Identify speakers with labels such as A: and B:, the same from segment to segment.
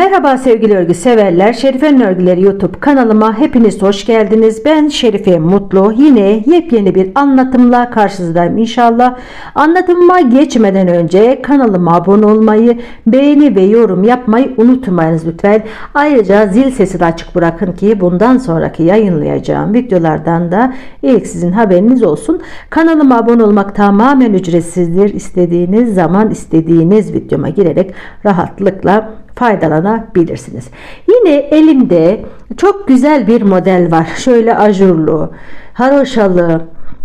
A: Merhaba sevgili örgü severler. Şerife'nin örgüleri YouTube kanalıma hepiniz hoş geldiniz. Ben Şerife Mutlu. Yine yepyeni bir anlatımla karşınızdayım inşallah. Anlatımıma geçmeden önce kanalıma abone olmayı, beğeni ve yorum yapmayı unutmayınız lütfen. Ayrıca zil sesi de açık bırakın ki bundan sonraki yayınlayacağım videolardan da ilk sizin haberiniz olsun. Kanalıma abone olmak tamamen ücretsizdir. İstediğiniz zaman istediğiniz videoma girerek rahatlıkla faydalanabilirsiniz. Yine elimde çok güzel bir model var. Şöyle ajurlu, haroşalı,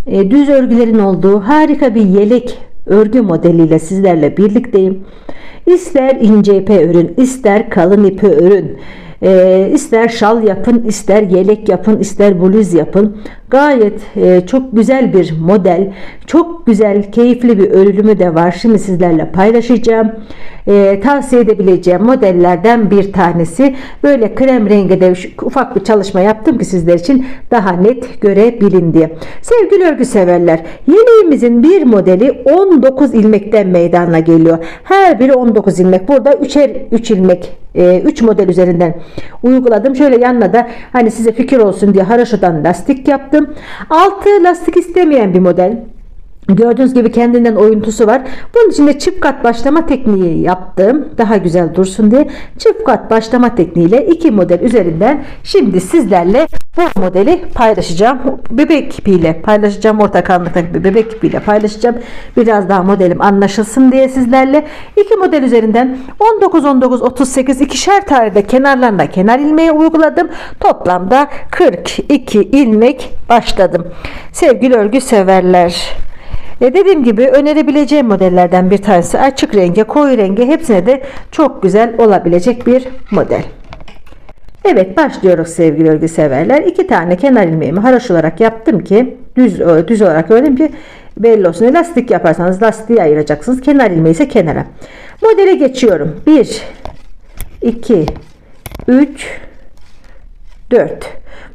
A: e, düz örgülerin olduğu harika bir yelek örgü modeliyle sizlerle birlikteyim. İster ince ipe örün, ister kalın ipe örün. E, ister şal yapın, ister yelek yapın, ister bluz yapın. Gayet e, çok güzel bir model. Çok güzel, keyifli bir örülümü de var. Şimdi sizlerle paylaşacağım. E, tavsiye edebileceğim modellerden bir tanesi. Böyle krem renginde şu- ufak bir çalışma yaptım ki sizler için daha net görebilin diye. Sevgili örgü severler, yeleğimizin bir modeli 19 ilmekten meydana geliyor. Her biri 19 ilmek. Burada 3'er 3 ilmek 3 model üzerinden uyguladım. Şöyle yanına da hani size fikir olsun diye haraşodan lastik yaptım. Altı lastik istemeyen bir model. Gördüğünüz gibi kendinden oyuntusu var. Bunun için de çift kat başlama tekniği yaptım. Daha güzel dursun diye. Çift kat başlama tekniğiyle iki model üzerinden şimdi sizlerle bu modeli paylaşacağım. Bebek ipiyle paylaşacağım. Orta kalınlıktaki bir bebek ipiyle paylaşacağım. Biraz daha modelim anlaşılsın diye sizlerle. iki model üzerinden 19 19 38 ikişer de kenarlarına kenar ilmeği uyguladım. Toplamda 42 ilmek başladım. Sevgili örgü severler. E dediğim gibi önerebileceğim modellerden bir tanesi açık renge, koyu renge hepsine de çok güzel olabilecek bir model. Evet başlıyoruz sevgili örgü severler. İki tane kenar ilmeğimi haraş olarak yaptım ki düz düz olarak ördüm ki belli olsun. Lastik yaparsanız lastiği ayıracaksınız. Kenar ilmeği ise kenara. Modele geçiyorum. 1 2 3 4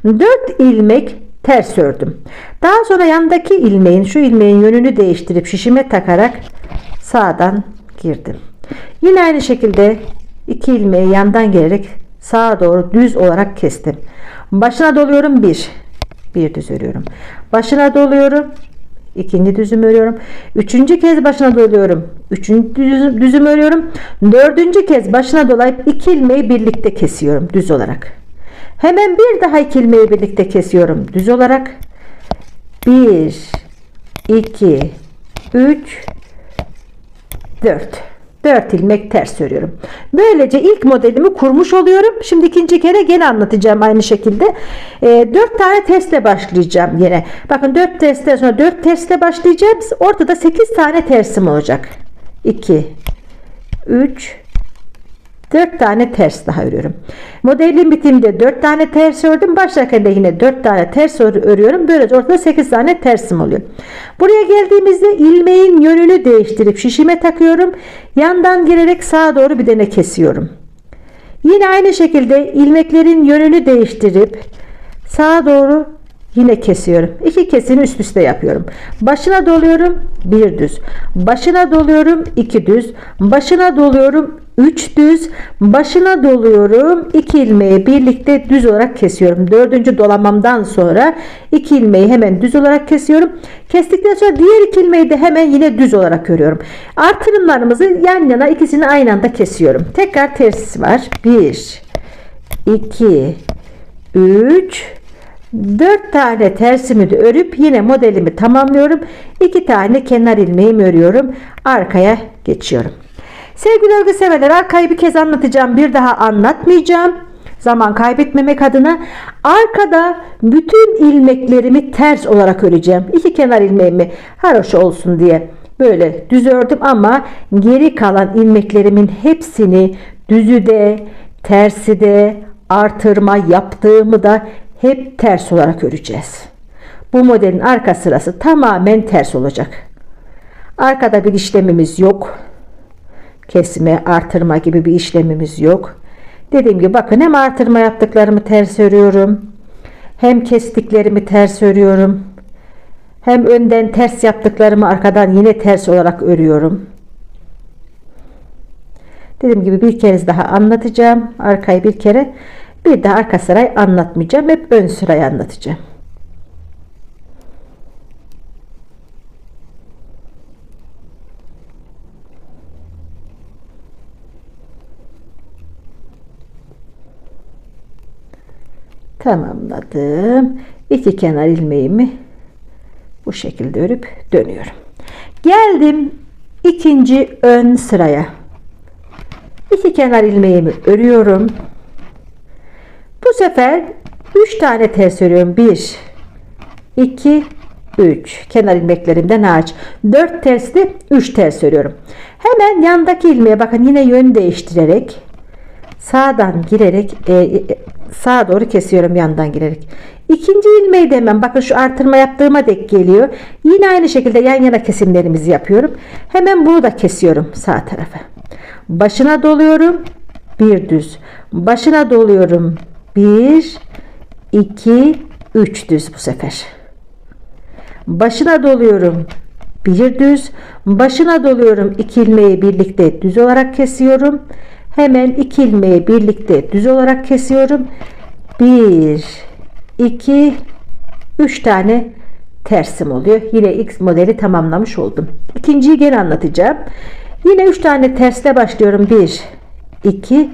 A: 4 ilmek ters ördüm. Daha sonra yandaki ilmeğin şu ilmeğin yönünü değiştirip şişime takarak sağdan girdim. Yine aynı şekilde iki ilmeği yandan gelerek sağa doğru düz olarak kestim. Başına doluyorum bir. Bir düz örüyorum. Başına doluyorum. ikinci düzüm örüyorum. Üçüncü kez başına doluyorum. Üçüncü düzüm, düzüm örüyorum. Dördüncü kez başına dolayıp iki ilmeği birlikte kesiyorum düz olarak. Hemen bir daha iki ilmeği birlikte kesiyorum düz olarak. 1 2 3 4 4 ilmek ters örüyorum. Böylece ilk modelimi kurmuş oluyorum. Şimdi ikinci kere gene anlatacağım aynı şekilde. E, 4 tane tersle başlayacağım yine. Bakın 4 tersten sonra 4 tersle başlayacağım. Ortada 8 tane tersim olacak. 2 3 4 tane ters daha örüyorum. Modelin bitiminde 4 tane ters ördüm. Başlarken yine 4 tane ters ör- örüyorum. Böylece ortada 8 tane tersim oluyor. Buraya geldiğimizde ilmeğin yönünü değiştirip şişime takıyorum. Yandan girerek sağa doğru bir tane kesiyorum. Yine aynı şekilde ilmeklerin yönünü değiştirip sağa doğru yine kesiyorum. İki kesini üst üste yapıyorum. Başına doluyorum bir düz. Başına doluyorum iki düz. Başına doluyorum 3 düz. Başına doluyorum. 2 ilmeği birlikte düz olarak kesiyorum. Dördüncü dolamamdan sonra 2 ilmeği hemen düz olarak kesiyorum. Kestikten sonra diğer 2 ilmeği de hemen yine düz olarak örüyorum. Artırımlarımızı yan yana ikisini aynı anda kesiyorum. Tekrar tersi var. 1 2 3 4 tane tersimi de örüp yine modelimi tamamlıyorum. 2 tane kenar ilmeğimi örüyorum. Arkaya geçiyorum. Sevgili örgü severler arkayı bir kez anlatacağım. Bir daha anlatmayacağım. Zaman kaybetmemek adına arkada bütün ilmeklerimi ters olarak öreceğim. İki kenar ilmeğimi haroş olsun diye böyle düz ördüm ama geri kalan ilmeklerimin hepsini düzü de tersi de artırma yaptığımı da hep ters olarak öreceğiz. Bu modelin arka sırası tamamen ters olacak. Arkada bir işlemimiz yok kesme, artırma gibi bir işlemimiz yok. Dediğim gibi bakın hem artırma yaptıklarımı ters örüyorum. Hem kestiklerimi ters örüyorum. Hem önden ters yaptıklarımı arkadan yine ters olarak örüyorum. Dediğim gibi bir kez daha anlatacağım. Arkayı bir kere. Bir daha arka sırayı anlatmayacağım. Hep ön sırayı anlatacağım. Tamamladım. İki kenar ilmeğimi bu şekilde örüp dönüyorum. Geldim ikinci ön sıraya. İki kenar ilmeğimi örüyorum. Bu sefer 3 tane ters örüyorum. 1 2 3 kenar ilmeklerimden hariç 4 tersli 3 ters örüyorum. Hemen yandaki ilmeğe bakın yine yön değiştirerek sağdan girerek e, e, sağa doğru kesiyorum yandan girerek. İkinci ilmeği de hemen bakın şu artırma yaptığıma dek geliyor. Yine aynı şekilde yan yana kesimlerimizi yapıyorum. Hemen bunu da kesiyorum sağ tarafa. Başına doluyorum. Bir düz. Başına doluyorum. Bir, iki, üç düz bu sefer. Başına doluyorum. Bir düz. Başına doluyorum. iki ilmeği birlikte düz olarak kesiyorum. Hemen iki ilmeği birlikte düz olarak kesiyorum. Bir, iki, üç tane tersim oluyor. Yine X modeli tamamlamış oldum. İkinciyi geri anlatacağım. Yine üç tane tersle başlıyorum. Bir, iki,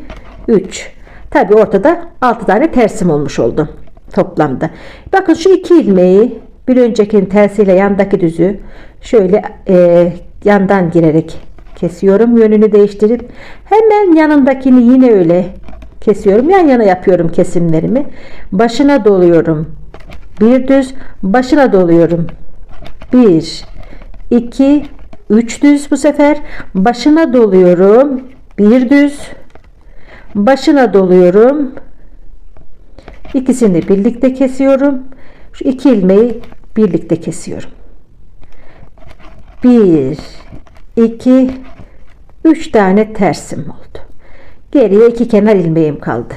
A: üç. Tabi ortada altı tane tersim olmuş oldu toplamda. Bakın şu iki ilmeği bir öncekinin tersiyle yandaki düzü şöyle e, yandan girerek kesiyorum. Yönünü değiştirip hemen yanındakini yine öyle kesiyorum. Yan yana yapıyorum kesimlerimi. Başına doluyorum. Bir düz başına doluyorum. Bir, iki, üç düz bu sefer. Başına doluyorum. Bir düz. Başına doluyorum. İkisini birlikte kesiyorum. Şu iki ilmeği birlikte kesiyorum. Bir, iki, üç tane tersim oldu. Geriye iki kenar ilmeğim kaldı.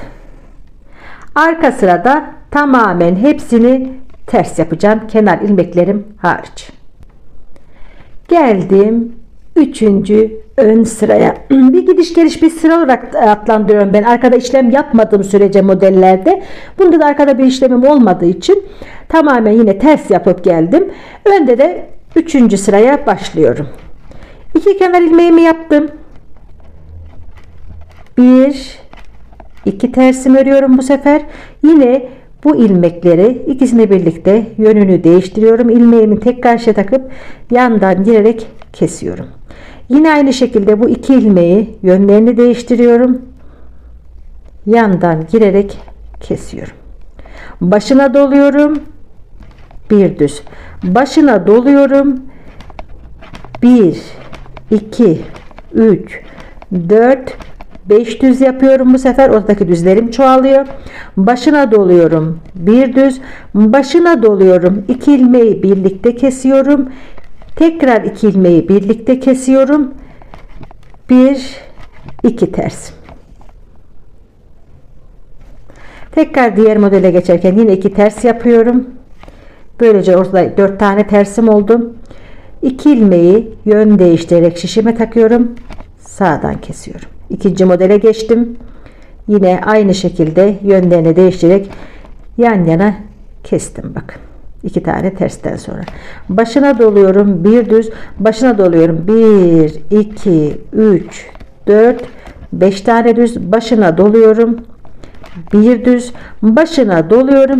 A: Arka sırada tamamen hepsini ters yapacağım. Kenar ilmeklerim hariç. Geldim üçüncü ön sıraya. Bir gidiş geliş bir sıra olarak adlandırıyorum ben. Arkada işlem yapmadığım sürece modellerde. Bunda da arkada bir işlemim olmadığı için tamamen yine ters yapıp geldim. Önde de üçüncü sıraya başlıyorum. İki kenar ilmeğimi yaptım. Bir, iki tersim örüyorum bu sefer. Yine bu ilmekleri ikisini birlikte yönünü değiştiriyorum. İlmeğimi tek karşıya takıp yandan girerek kesiyorum. Yine aynı şekilde bu iki ilmeği yönlerini değiştiriyorum. Yandan girerek kesiyorum. Başına doluyorum. Bir düz. Başına doluyorum. Bir, iki, üç, dört, 5 düz yapıyorum bu sefer. Oradaki düzlerim çoğalıyor. Başına doluyorum. Bir düz. Başına doluyorum. 2 ilmeği birlikte kesiyorum. Tekrar 2 ilmeği birlikte kesiyorum. 1 2 ters. Tekrar diğer modele geçerken yine 2 ters yapıyorum. Böylece ortada 4 tane tersim oldu 2 ilmeği yön değiştirerek şişime takıyorum sağdan kesiyorum ikinci modele geçtim. Yine aynı şekilde yönlerini değiştirerek yan yana kestim bakın. iki tane tersten sonra. Başına doluyorum. Bir düz. Başına doluyorum. Bir, iki, üç, dört, beş tane düz. Başına doluyorum. Bir düz. Başına doluyorum.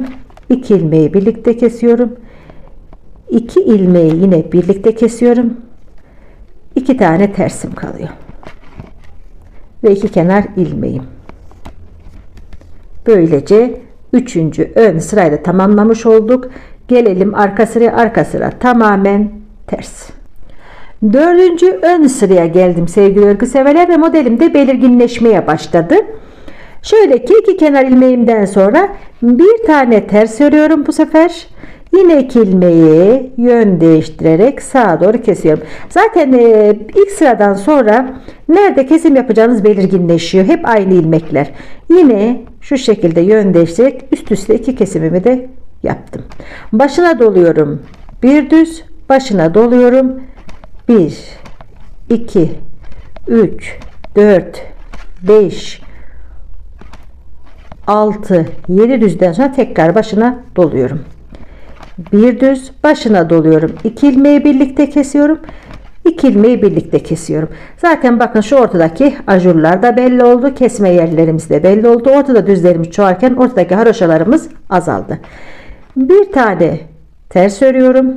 A: iki ilmeği birlikte kesiyorum. İki ilmeği yine birlikte kesiyorum. iki tane tersim kalıyor ve iki kenar ilmeğim. Böylece üçüncü ön sırayla tamamlamış olduk. Gelelim arka sıraya arka sıra tamamen ters. Dördüncü ön sıraya geldim sevgili örgü severler ve modelim de belirginleşmeye başladı. Şöyle ki iki kenar ilmeğimden sonra bir tane ters örüyorum bu sefer. Yine iki ilmeği yön değiştirerek sağa doğru kesiyorum. Zaten e, ilk sıradan sonra nerede kesim yapacağınız belirginleşiyor. Hep aynı ilmekler. Yine şu şekilde yön değiştirerek üst üste iki kesimimi de yaptım. Başına doluyorum. Bir düz. Başına doluyorum. 1 2 3 4 5 6 7 düzden sonra tekrar başına doluyorum. Bir düz başına doluyorum. 2 ilmeği birlikte kesiyorum. 2 ilmeği birlikte kesiyorum. Zaten bakın şu ortadaki ajurlar da belli oldu. Kesme yerlerimiz de belli oldu. Ortada düzlerimiz çoğarken ortadaki haroşalarımız azaldı. Bir tane ters örüyorum.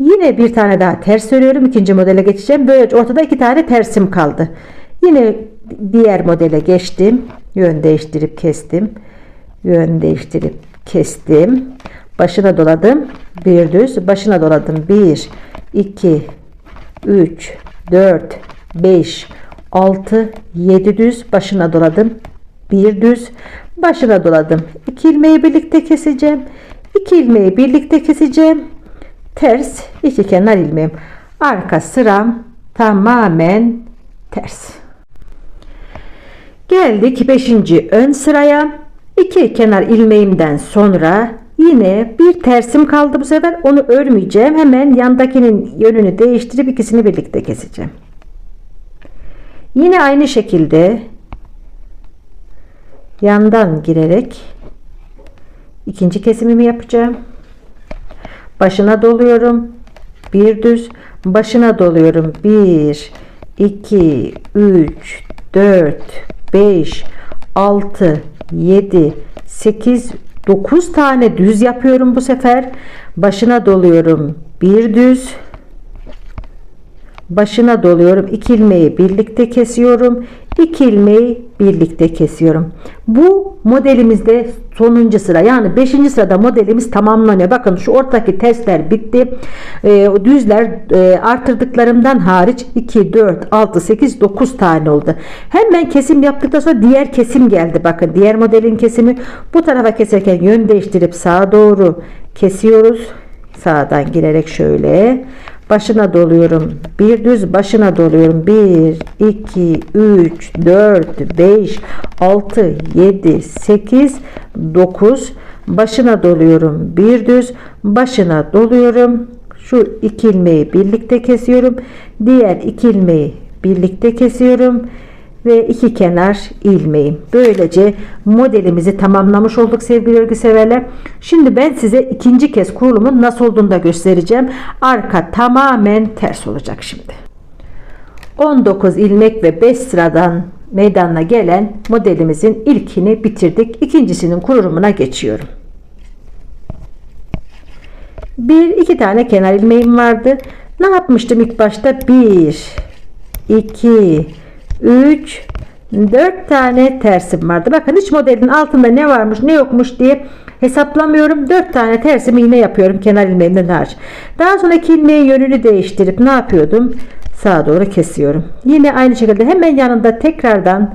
A: Yine bir tane daha ters örüyorum. İkinci modele geçeceğim. Böylece ortada iki tane tersim kaldı. Yine diğer modele geçtim. Yön değiştirip kestim. Yön değiştirip kestim. Başına doladım. Bir düz. Başına doladım. 1, 2, 3, 4, 5, 6, 7 düz. Başına doladım. Bir düz. Başına doladım. 2 ilmeği birlikte keseceğim. 2 ilmeği birlikte keseceğim. Ters iki kenar ilmeğim. Arka sıram tamamen ters. Geldik 5. ön sıraya. 2 kenar ilmeğimden sonra yine bir tersim kaldı bu sefer. Onu örmeyeceğim. Hemen yandakinin yönünü değiştirip ikisini birlikte keseceğim. Yine aynı şekilde yandan girerek ikinci kesimimi yapacağım. Başına doluyorum. Bir düz. Başına doluyorum. 1 2 3 4 5 6 7 8 9 tane düz yapıyorum bu sefer. Başına doluyorum. Bir düz. Başına doluyorum. 2 ilmeği birlikte kesiyorum. 2 ilmeği birlikte kesiyorum. Bu modelimizde sonuncu sıra yani 5. sırada modelimiz tamamlanıyor. Bakın şu ortadaki testler bitti. E, düzler e, artırdıklarımdan hariç 2, 4, 6, 8, 9 tane oldu. Hemen kesim yaptıktan sonra diğer kesim geldi. Bakın diğer modelin kesimi bu tarafa keserken yön değiştirip sağa doğru kesiyoruz. Sağdan girerek şöyle başına doluyorum. Bir düz başına doluyorum. 1, 2, 3, 4, 5, 6, 7, 8, 9. Başına doluyorum. Bir düz başına doluyorum. Şu iki ilmeği birlikte kesiyorum. Diğer iki ilmeği birlikte kesiyorum ve iki kenar ilmeğim. Böylece modelimizi tamamlamış olduk sevgili örgü severler. Şimdi ben size ikinci kez kurulumun nasıl olduğunu da göstereceğim. Arka tamamen ters olacak şimdi. 19 ilmek ve 5 sıradan meydana gelen modelimizin ilkini bitirdik. İkincisinin kurulumuna geçiyorum. Bir iki tane kenar ilmeğim vardı. Ne yapmıştım ilk başta? 1 2 3 4 tane tersim vardı. Bakın hiç modelin altında ne varmış ne yokmuş diye hesaplamıyorum. 4 tane tersimi yine yapıyorum kenar ilmeğimden hariç. Daha sonra iki ilmeği yönünü değiştirip ne yapıyordum? Sağa doğru kesiyorum. Yine aynı şekilde hemen yanında tekrardan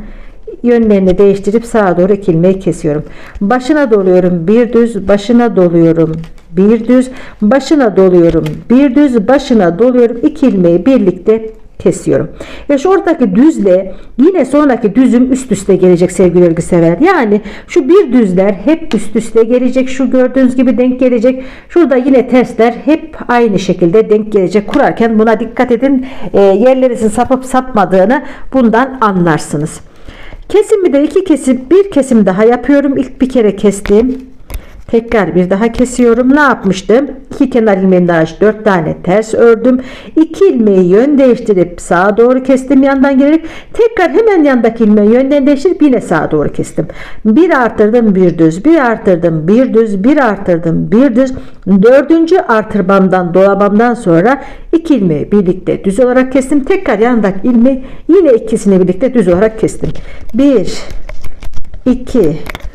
A: yönlerini değiştirip sağa doğru ilmeği kesiyorum. Başına doluyorum bir düz, başına doluyorum bir düz, başına doluyorum bir düz, başına doluyorum iki ilmeği birlikte kesiyorum. Ve şu ortadaki düzle yine sonraki düzüm üst üste gelecek sevgili örgü sever. Yani şu bir düzler hep üst üste gelecek. Şu gördüğünüz gibi denk gelecek. Şurada yine tersler hep aynı şekilde denk gelecek. Kurarken buna dikkat edin. E, yerlerinizin sapıp sapmadığını bundan anlarsınız. Kesimi de iki kesim bir kesim daha yapıyorum. İlk bir kere kestim. Tekrar bir daha kesiyorum. Ne yapmıştım? İki kenar ilmeğimden hariç 4 tane ters ördüm. 2 ilmeği yön değiştirip sağa doğru kestim yandan gelerek. Tekrar hemen yandaki ilmeği yönden değiştirip yine sağa doğru kestim. Bir arttırdım bir düz, bir arttırdım bir düz, bir arttırdım bir düz. Dördüncü artırmamdan dolabamdan sonra iki ilmeği birlikte düz olarak kestim. Tekrar yanındaki ilmeği yine ikisini birlikte düz olarak kestim. 1 2 şu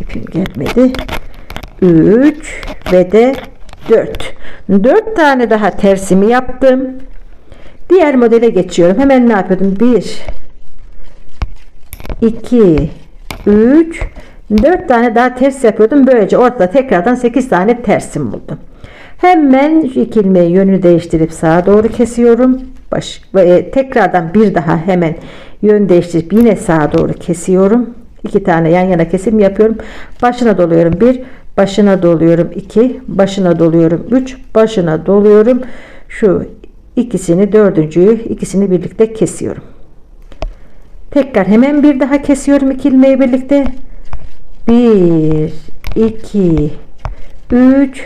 A: ipim gelmedi. 3 ve de 4. 4 tane daha tersimi yaptım. Diğer modele geçiyorum. Hemen ne yapıyordum? 1 2 3 4 tane daha ters yapıyordum. Böylece ortada tekrardan 8 tane tersim buldum. Hemen şu ilmeği yönünü değiştirip sağa doğru kesiyorum. Baş, ve tekrardan bir daha hemen yön değiştirip yine sağa doğru kesiyorum. İki tane yan yana kesim yapıyorum. Başına doluyorum. Bir, başına doluyorum. iki, başına doluyorum. Üç, başına doluyorum. Şu ikisini, dördüncüyü ikisini birlikte kesiyorum. Tekrar hemen bir daha kesiyorum iki ilmeği birlikte. 1 2 3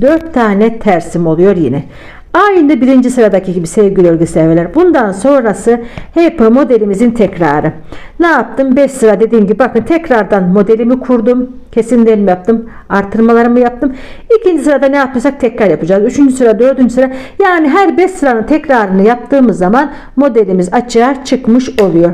A: 4 tane tersim oluyor yine. Aynı birinci sıradaki gibi sevgili örgü severler. Bundan sonrası hep modelimizin tekrarı. Ne yaptım? 5 sıra dediğim gibi bakın tekrardan modelimi kurdum. Kesimlerimi yaptım. Artırmalarımı yaptım. İkinci sırada ne yapıyorsak tekrar yapacağız. Üçüncü sıra, dördüncü sıra. Yani her 5 sıranın tekrarını yaptığımız zaman modelimiz açığa çıkmış oluyor.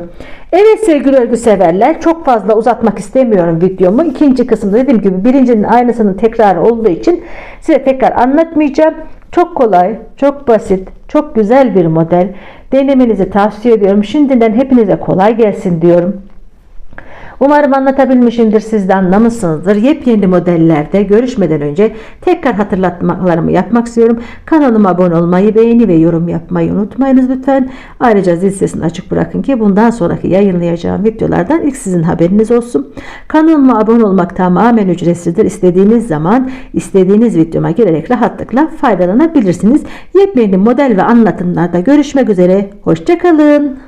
A: Evet sevgili örgü severler çok fazla uzatmak istemiyorum videomu. İkinci kısımda dediğim gibi birincinin aynısının tekrarı olduğu için size tekrar anlatmayacağım. Çok kolay, çok basit, çok güzel bir model. Denemenizi tavsiye ediyorum. Şimdiden hepinize kolay gelsin diyorum. Umarım anlatabilmişimdir siz de anlamışsınızdır. Yepyeni modellerde görüşmeden önce tekrar hatırlatmalarımı yapmak istiyorum. Kanalıma abone olmayı, beğeni ve yorum yapmayı unutmayınız lütfen. Ayrıca zil sesini açık bırakın ki bundan sonraki yayınlayacağım videolardan ilk sizin haberiniz olsun. Kanalıma abone olmak tamamen ücretsizdir. İstediğiniz zaman istediğiniz videoma girerek rahatlıkla faydalanabilirsiniz. Yepyeni model ve anlatımlarda görüşmek üzere. Hoşçakalın.